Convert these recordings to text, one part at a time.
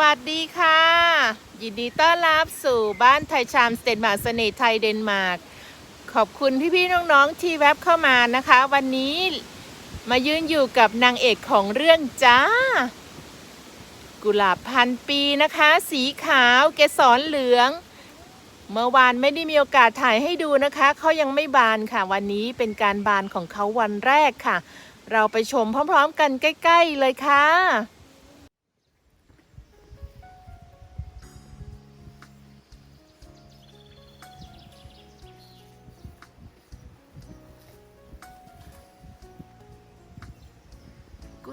วัสดีค่ะ ยินดีต้อนรับสู่บ้านไทยชามสเตนมาร์กเสน่ห์ไทยเดนมาร์กขอบคุณพี่ๆน้องๆที่แวบเข้ามานะคะ วันนี้มายืนอยู่กับนางเอกของเรื่องจ้า กุหลาบพันปีนะคะ สีขาวเกสรเหลือง เมื่อวานไม่ได้มีโอกาสถ่ายให้ดูนะคะเขายังไม่บานค่ะ วันนี้เป็นการบานของเขาวันแรกค่ะ เราไปชมพร้อมๆกันใกล้ ๆ เลยค่ะ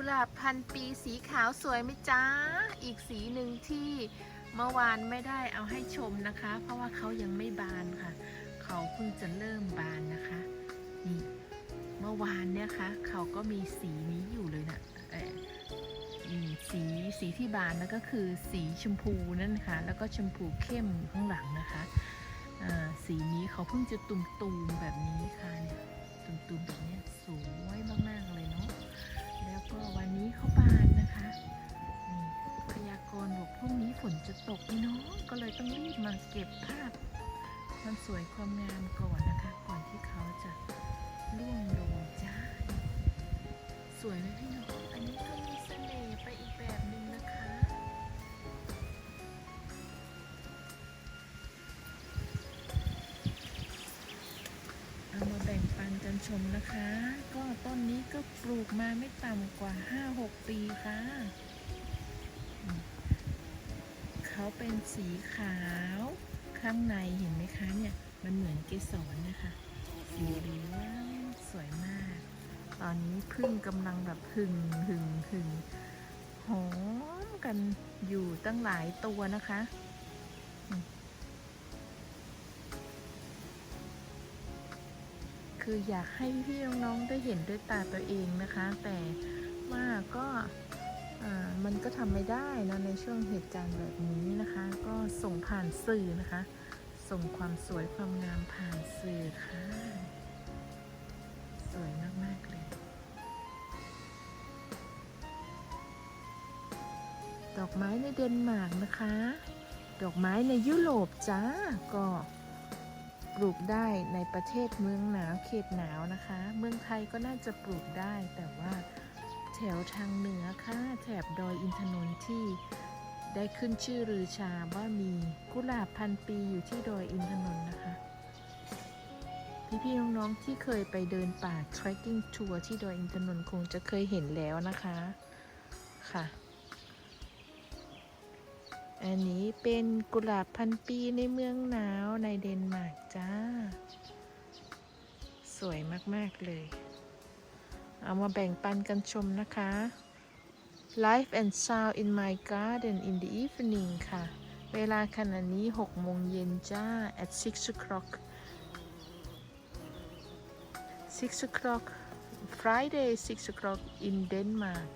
หลาบพันปีสีขาวสวยไหมจ้า อีกสีหนึ่งที่เมื่อวานไม่ได้เอาให้ชมนะคะ เพราะว่าเขายังไม่บานค่ะ เขาเพิ่งจะเริ่มบานนะคะ นี่ เมื่อวานเนี่ยคะ เขาก็มีสีนี้อยู่เลยนะเอ่ออืมสีสีที่บานแล้วก็คือสีชมพูนั่นค่ะ แล้วก็ชมพูเข้มอยู่ข้างหลังนะคะสีนี้เขาเพิ่งจะตุ่มๆแบบนี้ค่ะเนี่ยตุ่มๆแบบนี้สวยมากๆ ตกพี่น้องก็เลยต้องรีบมาเก็บภาพความสวยความงามก่อนนะคะ ก่อนที่เขาจะร่วงโรยจ้า สวยไหมพี่น้องอันนี้ก็มีเสน่ห์ไปอีกแบบหนึ่งนะคะเอามาแบ่งปันกันชมนะคะ ก็ต้นนี้ก็ปลูกมาไม่ต่ำกว่า 5-6 ปีค่ะ เขาเป็นสีขาวข้างในเห็นไหมคะเนี่ยมันเหมือนเกสรนะคะสีเหลืองสวยมาก ตอนนี้พึ่งกำลังแบบหึงหึงหึงหอมกันอยู่ตั้งหลายตัวนะคะคืออยากให้พี่ๆน้องๆได้เห็นด้วยตาตัวเองนะคะ แต่ว่าก็ มันก็ทำไม่ได้นะในช่วงเหตุการณ์แบบนี้นะคะ ก็ส่งผ่านสื่อนะคะ ส่งความสวยความงามผ่านสื่อค่ะ สวยมากๆเลย ดอกไม้ในเดนมาร์กนะคะ ดอกไม้ในยุโรปจ้าก็ปลูกได้ในประเทศเมืองหนาวเขตหนาวนะคะ เมืองไทยก็น่าจะปลูกได้แต่ว่า แถวทางเหนือค่ะแถบดอยอินทนนท์ที่ได้ขึ้นชื่อรือชาว่ามีกุหลาบพันปีอยู่ที่ดอยอินทนนท์นะคะ พี่ๆน้องๆที่เคยไปเดินป่า trekking tour ที่ดอยอินทนนท์คงจะเคยเห็นแล้วนะคะค่ะ อันนี้เป็นกุหลาบพันปีในเมืองหนาวในเดนมาร์กจ้า สวยมาก ๆ เลย เอามาแบ่งปันกันชมนะคะ Life and Sound in my garden in the evening ค่ะ เวลาขณะนี้ 6 โมงเย็นจ้า at 6 o'clock 6 o'clock Friday 6 o'clock in Denmark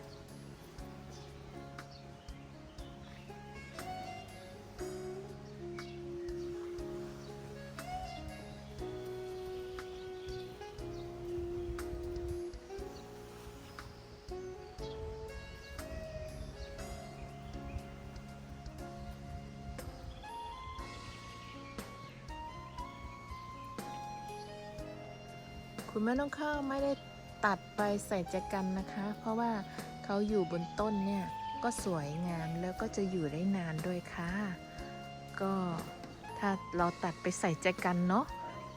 คุณแม่น้องข้าวไม่ได้ตัดไปใส่แจกันนะคะ เพราะว่าเขาอยู่บนต้นเนี่ยก็สวยงามแล้วก็จะอยู่ได้นานด้วยค่ะ ก็ถ้าเราตัดไปใส่แจกันเนาะ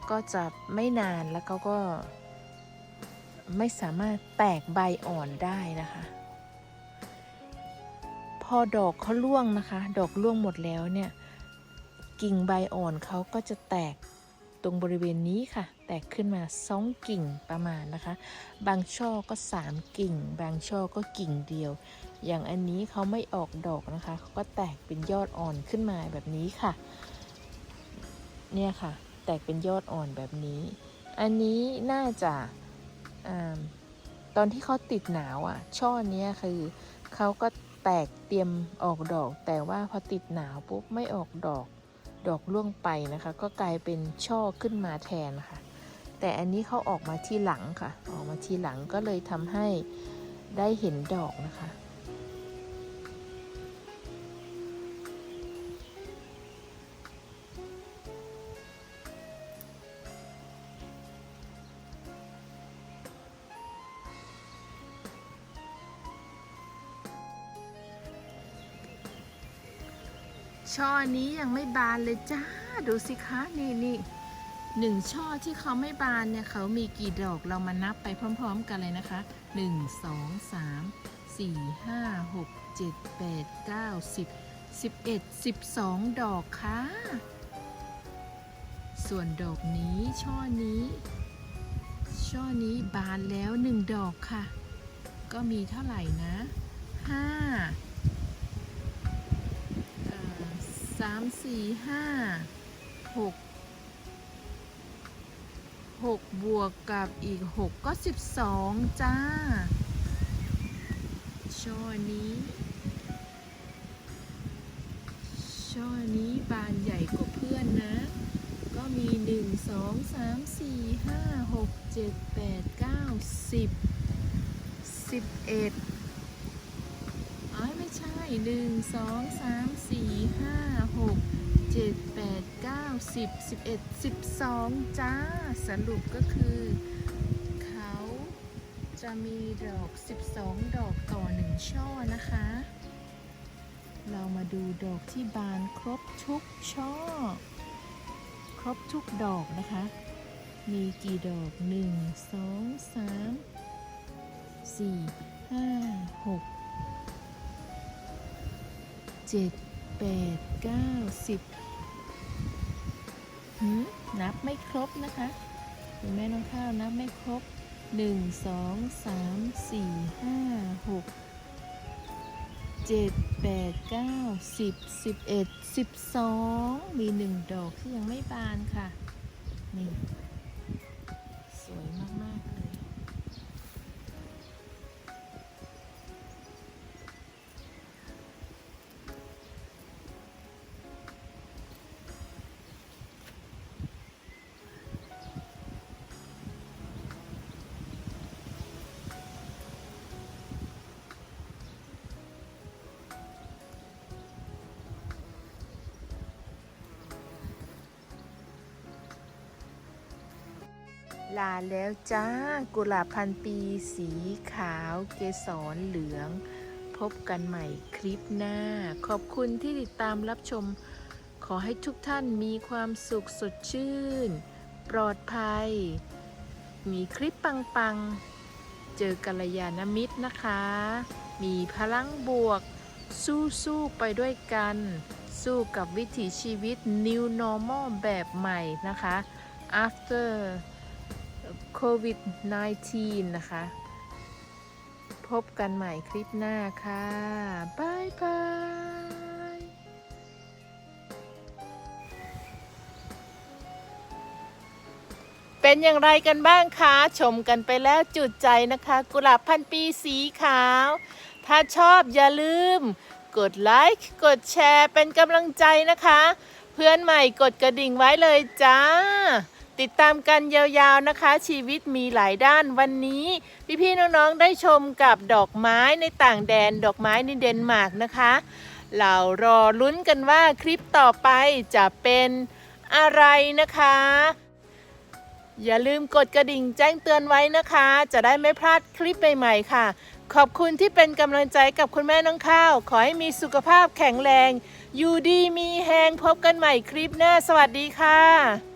ก็จะไม่นานแล้วเขาก็ไม่สามารถแตกใบอ่อนได้นะคะ พอดอกเขาร่วงนะคะ ดอกร่วงหมดแล้วเนี่ย กิ่งใบอ่อนเขาก็จะแตก ตรงบริเวณนี้ค่ะ แตกขึ้นมาสองกิ่งประมาณนะคะ บางช่อก็สามกิ่ง บางช่อก็กิ่งเดียว อย่างอันนี้เขาไม่ออกดอกนะคะเขาก็แตกเป็นยอดอ่อนขึ้นมาแบบนี้ค่ะ เนี่ยค่ะ แตกเป็นยอดอ่อนแบบนี้ อันนี้น่าจะอาตอนที่เขาติดหนาวอะ ช่อเนี้ยคือเขาก็แตกเตรียมออกดอก แต่ว่าพอติดหนาวปุ๊บไม่ออกดอก ดอกร่วงไปนะคะ ก็กลายเป็นช่อขึ้นมาแทนค่ะ แต่อันนี้เขาออกมาที่หลังค่ะ ออกมาที่หลังก็เลยทำให้ได้เห็นดอกนะคะ ช่อนี้ยังไม่บานเลยจ้า ดูสิคะนี่นี่หนึ่งช่อที่เขาไม่บานเนี่ยเขามีกี่ดอกเรามานับไปพร้อม ๆ กันเลยนะคะ 1 2 3 4 5 6 7 8 9 10 11 12 ดอกค่ะ ส่วนดอกนี้ช่อนี้ ช่อนี้บานแล้ว 1 ดอกค่ะ ก็มีเท่าไหร่นะ 5ามสี่ห้าหกหกบวกกับอีกหกก็สิบสองจ้าช่อนี้ ช่อนี้บานใหญ่กว่าเพื่อนนะ ก็มี1 2 3 4 5 6 7 8 9 10 11อ๋ ใช่หนึ่งสองสามสี่ห้าหกเจ็ดแปดเก้าสิบสิบเอ็ดสิบสองจ้า สรุปก็คือ เขาจะมีดอกสิบสองดอกต่อหนึ่งช่อนะคะ เรามาดูดอกที่บานครบทุกช่อ ครบทุกดอกนะคะ มีกี่ดอกหนึ่งสองสามสี่ห้าหก มนับไม่ครบนะคะคุณแม่น้องข้าวนับไม่ครบ1 2 3 4 5 6 7 8 9 10 11 12มีหนึ่งดอกที่ยังไม่บานค่ะ นี่ ลาแล้วจ้ากุหลาบพันปี สีขาวเกสรเหลือง พบกันใหม่คลิปหน้า ขอบคุณที่ติดตามรับชม ขอให้ทุกท่านมีความสุขสดชื่น ปลอดภัย มีคลิปปังๆ เจอกัลยาณมิตรนะคะ มีพลังบวก สู้ๆไปด้วยกัน สู้กับวิถีชีวิต New Normal แบบใหม่นะคะ after โควิด -19 นะคะ พบกันใหม่คลิปหน้าค่ะบายบายเป็นอย่างไรกันบ้างคะ ชมกันไปแล้วจุดใจนะคะ กุหลาบพันปีสีขาว ถ้าชอบอย่าลืม กดไลค์กดแชร์เป็นกำลังใจนะคะ เพื่อนใหม่กดกระดิ่งไว้เลยจ้า ติดตามกันยาวๆนะคะ ชีวิตมีหลายด้านวันนี้ พี่ๆน้องๆได้ชมกับดอกไม้ในต่างแดน ดอกไม้ในเดนมาร์กนะคะ เรารอลุ้นกันว่าคลิปต่อไปจะเป็นอะไรนะคะ อย่าลืมกดกระดิ่งแจ้งเตือนไว้นะคะ จะได้ไม่พลาดคลิปใหม่ๆค่ะ ขอบคุณที่เป็นกำลังใจกับคุณแม่น้องข้าว ขอให้มีสุขภาพแข็งแรง อยู่ดีมีแหงพบกันใหม่คลิปหน้า สวัสดีค่ะ